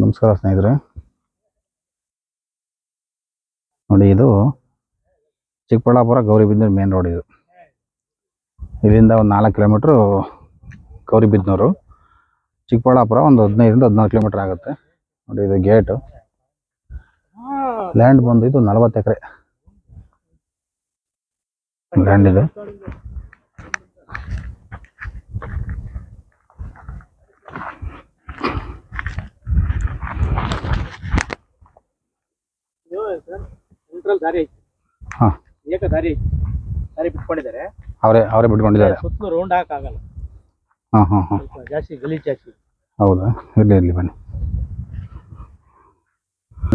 ನಮಸ್ಕಾರ ಸ್ನೇಹಿತರೆ. ನೋಡಿ ಇದು ಚಿಕ್ಕಬಳ್ಳಾಪುರ ಗೌರಿಬಿದ್ನೂರ್ ಮೇನ್ ರೋಡ್ ಇದು. ಇಲ್ಲಿಂದ ಒಂದು ನಾಲ್ಕು ಕಿಲೋಮೀಟ್ರು ಗೌರಿಬಿದ್ನೂರು. ಚಿಕ್ಕಬಳ್ಳಾಪುರ ಒಂದು ಹದಿನೈದರಿಂದ ಹದಿನಾರು ಕಿಲೋಮೀಟ್ರ್ ಆಗುತ್ತೆ. ನೋಡಿ ಇದು ಗೇಟು ಲ್ಯಾಂಡ್ ಬಂದು ಇದು ನಲವತ್ತು ಎಕರೆ. ಲ್ಯಾಂಡ್ ಇದೆ. ದಾರಿ ಐತಿ. ಹಾ. ಏಕ ದಾರಿ ಐತಿ. ದಾರಿ ಬಿಟ್ಕೊಂಡಿದ್ದಾರೆ. ಅವರೇ ಅವರೇ ಬಿಟ್ಕೊಂಡಿದ್ದಾರೆ. ಸುತ್ತಲೂ ರೌಂಡ್ ಹಾಕಾಗಲ್ಲ ಹಾಂ ಹಾಂ ಹಾಂ. ಸ್ವಲ್ಪ ಜಾಸ್ತಿ ಗಲೀಜ್ ಜಾಸ್ತಿ. ಹೌದಾ? ಇರಲಿ ಇರಲಿ ಬನ್ನಿ.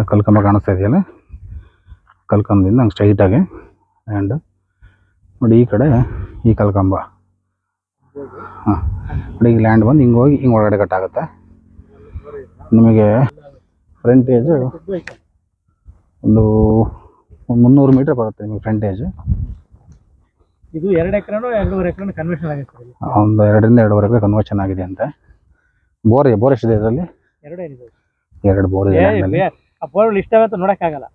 ಕಲ್ಕಂಬ ಕಾಣಿಸ್ತಾ ಇದೆಯಲ್ಲ? ಕಲ್ಕಂಬದಿಂದ ಹಂಗೆ ಸ್ಟ್ರೈಟಾಗಿ ಆ್ಯಂಡ್ ನೋಡಿ ಈ ಕಡೆ ಈ ಕಲ್ಕಂಬ. ಹಾಂ. ನೋಡಿ ಈಗ ಲ್ಯಾಂಡ್ ಬಂದು ಹಿಂಗೆ ಹೋಗಿ ಹಿಂಗೆ ಒಳಗಡೆ ಕಟ್ಟಾಗುತ್ತೆ ನಿಮಗೆ ಫ್ರಂಟೇಜು ಒಂದು ಒಂದು ಮುನ್ನೂರು ಮೀಟರ್ ಬರುತ್ತೆ ನಿಮಗೆ ಫ್ರಂಟೇಜ್ ಇದು ಎರಡು ಎಕರೆನೋ ಎರಡೂವರೆ ಎಕರೆ ಕನ್ವರ್ಷನ್ ಆಗಿರ್ತದೆ ಒಂದು ಎರಡರಿಂದ ಎರಡೂವರೆಗೆ ಕನ್ವರ್ಷನ್ ಆಗಿದೆ ಅಂತ. ಬೋರ್ ಬೋರ್ ಎಷ್ಟಿದೆ ಇದರಲ್ಲಿ? ಎರಡು ಏನಿದೆ ಎರಡು ಬೋರ್ ಇದೆ ಆ ಬೋರ್ ಇಷ್ಟ ಅಂತ ನೋಡೋಕ್ಕಾಗಲ್ಲ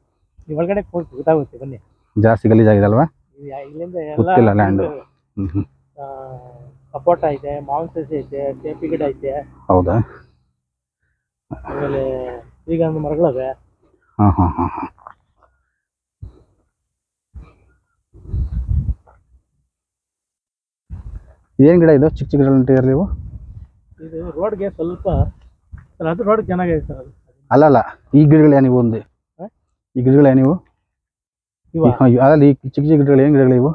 ನೀವು ಒಳಗಡೆ ಗೊತ್ತಾಗುತ್ತೆ ಬನ್ನಿ. ಜಾಸ್ತಿ ಗಲೀಜಾಗಿದೆ ಅಲ್ವಾ? ಇದು ಇಲ್ಲಿಂದ ಎಲ್ಲ. ಹ್ಞೂ ಹ್ಞೂ ಸಪೋಟ ಐತೆ ಮಾವಿನ ಸಸಿ ಐತೆ ಟೇಪಿ ಗಿಡ ಐತೆ. ಹೌದಾ? ಆಮೇಲೆ ಈಗ ಒಂದು ಮರಗಳವೆ. ಹಾಂ ಹಾಂ ಹಾಂ ಹಾಂ. ಏನು ಗಿಡ ಇದು? ಚಿಕ್ಕ ಚಿಕ್ಕ ಗಿಡ ನೆಟ್ಟಿದ್ದೀರಿ ನೀವು? ಇದು ರೋಡ್ಗೆ ಸ್ವಲ್ಪ ಸರ್ ಅದು ರೋಡ್ ಚೆನ್ನಾಗಿದೆ ಸರ್ ಅದು. ಅಲ್ಲ ಅಲ್ಲ. ಈ ಗಿಡಗಳು ಏನಿವು ಒಂದು ಈ ಗಿಡಗಳು ಏನಿವು ಇವ? ಅದಲ್ಲ ಈ ಚಿಕ್ಕ ಚಿಕ್ಕ ಗಿಡಗಳು ಏನು ಗಿಡಗಳು ಇವು?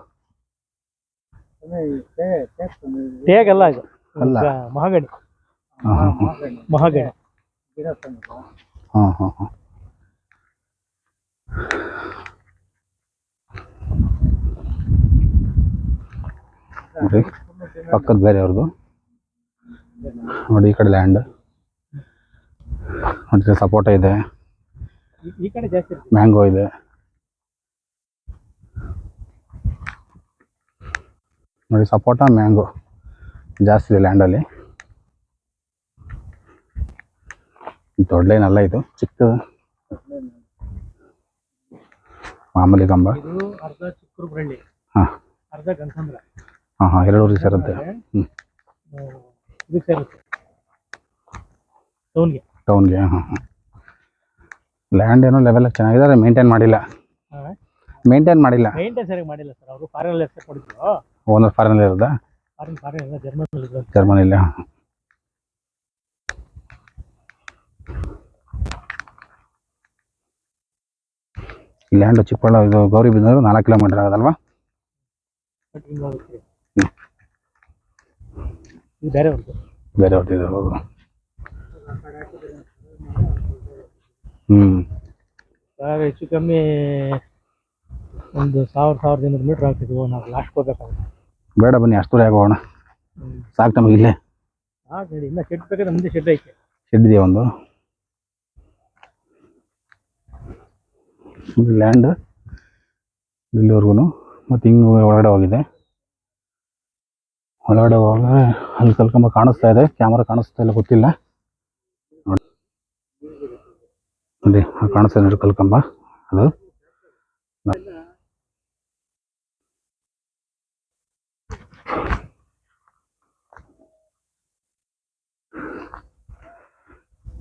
ತೇಗಲ್ಲ ಇದು. ಅಲ್ಲ. ಮಹಾಗಡಿ. ಮಹಾಗಣಿ ಹಾಂ ಹಾಂ. ಹಾಂ ಮಹಾಗಣಿ ಹಾಂ ಹಾಂ ಹಾಂ. ನೋಡಿ. ಪಕ್ಕದ ಬೇರೆಯವ್ರದ್ದು ನೋಡಿ ಈ ಕಡೆ ಲ್ಯಾಂಡ್ ನೋಡಿ ಸಪೋಟ ಇದೆ. ಮ್ಯಾಂಗೋ ಇದೆ. ನೋಡಿ ಸಪೋಟ ಮ್ಯಾಂಗೋ ಜಾಸ್ತಿ ಇದೆ ಲ್ಯಾಂಡಲ್ಲಿ ದೊಡ್ಡೇನಲ್ಲ ಇದು ಚಿಕ್ಕ ಮಾಮೂಲಿ ಕಂಬ. ಹಾಂ. ಹಾಂ ಹಾಂ ಎರಡು ಊರಿಗೆ ಸೇರುತ್ತೆ ಹ್ಞೂ ಇದಕ್ಕೆ ಸೇರುತ್ತೆ. ಟೌನ್ಗೆ. ಟೌನ್ಗೆ ಹಾಂ ಹಾಂ ಲ್ಯಾಂಡ್ ಏನೋ ಲೆವೆಲ್ ಚೆನ್ನಾಗಿದೆ ಮೇಂಟೈನ್ ಮಾಡಿಲ್ಲ. ಮೇಂಟೈನ್ ಮಾಡಿಲ್ಲ. ಮೇಂಟೈನ್ ಸರಿಯಾಗಿ ಮಾಡಿಲ್ಲ ಸರ್. ಅವರು ಫಾರಿನಲ್ಲಿ ಹೆಸರು ಕೊಡಿದ್ರು. ಓನರ್ ಫಾರಿನಲ್ಲಿ ಇರೋದಾ? ಫಾರಿನ್ ಫಾರಿನ್ ಎಲ್ಲ ಜರ್ಮನ್ ಇದ್ರು ಇಲ್ಲ ಲ್ಯಾಂಡ್ ಚಿಕ್ಕಬಳ್ಳ ಇದು ಗೌರಿಬಿದನೂರು ನಾಲ್ಕು ಕಿಲೋಮೀಟರ್ ಆಗೋದಲ್ವಾ? ಬೇರೆ ಬೇರೆ ಹೊರಟಿದೆ ಹೌದು. ಹ್ಞೂ ಆಗ ಹೆಚ್ಚು ಕಮ್ಮಿ ಒಂದು ಸಾವಿರ ಸಾವಿರದ ಇನ್ನೂರು ಮೀಟ್ರ್ ಆಗ್ತಿದ್ವು ನಾವು ಲಾಸ್ಟ್ ಹೋಗ್ಬೇಕಾಗುತ್ತೆ ಬೇಡ ಬನ್ನಿ ಅಷ್ಟು ದೂರ ಆಗೋಣ. ಸಾಕು ನಮಗೆ ಇಲ್ಲೇ. ಹಾಂ ನೋಡಿ ಇನ್ನು ಶೆಡ್ ಬೇಕಾದ್ರೆ ಮುಂದೆ ಶೆಡ್ ಐತೆ. ಶೆಡ್ ಇದೆಯಾ ಒಂದು? ಲ್ಯಾಂಡ್ ಇಲ್ಲಿವರೆಗೂ ಮತ್ತು ಹಿಂಗೆ ಒಳಗಡೆ ಹೋಗಿದೆ. ಒಳಗಡೆ ಹೋಗಿ ಅಲ್ಲಿ ಕಲ್ಕಂಬ ಕಾಣಿಸ್ತಾ ಇದೆ. ಕ್ಯಾಮ್ರಾ ಕಾಣಿಸ್ತಾ ಇಲ್ಲ, ಗೊತ್ತಿಲ್ಲ. ನೋಡಿ. ಕಾಣಿಸ್ತಾ ಇದೆ ಕಲ್ಕಂಬ ಅದು.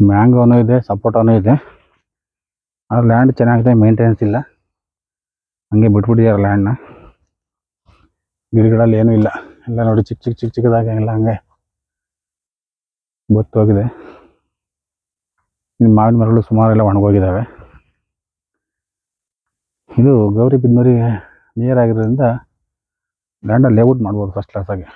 ಮ್ಯಾಂಗೋನು ಇದೆ ಸಪೋಟೋನು ಇದೆ. ಆ ಲ್ಯಾಂಡ್ ಚೆನ್ನಾಗಿದೆ ಮೇಂಟೆನೆನ್ಸ್ ಇಲ್ಲ. ಹಂಗೆ ಬಿಟ್ಬಿಟ್ಟಿದ್ದಾರೆ ಲ್ಯಾಂಡ್ನ ಗಿಡಗಳಲ್ಲಿ ಏನೂ ಇಲ್ಲ. ಎಲ್ಲ ನೋಡಿ ಚಿಕ್ಕ ಚಿಕ್ಕ ಚಿಕ್ಕ ಚಿಕ್ಕದಾಗಿ ಎಲ್ಲ ಹಂಗೆ ಬತ್ತೋಗಿದೆ. ಇನ್ನು ಮಾವಿನ ಮರಗಳು ಸುಮಾರು ಎಲ್ಲ ಒಣಗೋಗಿದ್ದಾವೆ. ಇದು ಗೌರಿ ಬಿದ್ನೂರಿಗೆ ನಿಯರ್ ಆಗಿರೋದ್ರಿಂದ ಲ್ಯಾಂಡ ಲೇಔಟ್ ಮಾಡ್ಬೋದು ಫಸ್ಟ್ ಕ್ಲಾಸಾಗಿ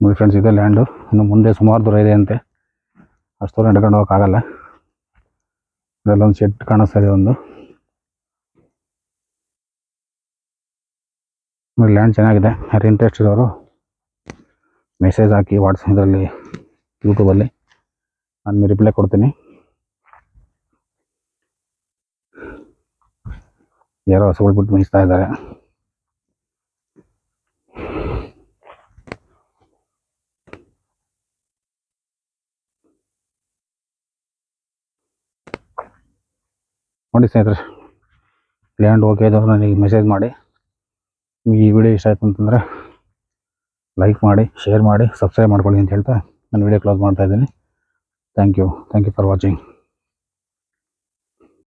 ನೋಡಿ ಫ್ರೆಂಡ್ಸ್ ಇದೆ ಲ್ಯಾಂಡು ಇನ್ನು ಮುಂದೆ ಸುಮಾರು ದೂರ ಇದೆ ಅಂತೆ. ಅಷ್ಟು ದೂರ ನಡ್ಕೊಂಡು ಹೋಗೋಕ್ಕಾಗಲ್ಲ. ಇದೆಲ್ಲೊಂದು ಶೆಡ್ ಕಾಣಿಸ್ತಾ ಇದೆ ಒಂದು. ಲ್ಯಾಂಡ್ ಚೆನ್ನಾಗಿದೆ. ಯಾರು ಇಂಟ್ರೆಸ್ಟ್ ಇರೋರು ಮೆಸೇಜ್ ಹಾಕಿ ವಾಟ್ಸಪ್ ಇದರಲ್ಲಿ ಯೂಟ್ಯೂಬಲ್ಲಿ ನಾನು ರಿಪ್ಲೈ ಕೊಡ್ತೀನಿ. ಯಾರೋ ಹಸುಗಳು ಬಿಟ್ಟು ಮೀಸ್ತಾ ಇದ್ದಾರೆ. ನೋಡಿ ಸ್ನೇಹಿತರೆ ಲ್ಯಾಂಡ್ ಓಕೆ ಇದ್ದವರು ನನಗೆ ಮೆಸೇಜ್ ಮಾಡಿ. ನಿಮಗೆ ಈ ವಿಡಿಯೋ ಇಷ್ಟ ಆಯಿತು ಅಂತಂದರೆ ಲೈಕ್ ಮಾಡಿ ಶೇರ್ ಮಾಡಿ ಸಬ್ಸ್ಕ್ರೈಬ್ ಮಾಡ್ಕೊಳ್ಳಿ ಅಂತ ಹೇಳ್ತಾ ನಾನು ವಿಡಿಯೋ ಕ್ಲೋಸ್ ಮಾಡ್ತಾ ಇದ್ದೀನಿ. Thank you thank you for watching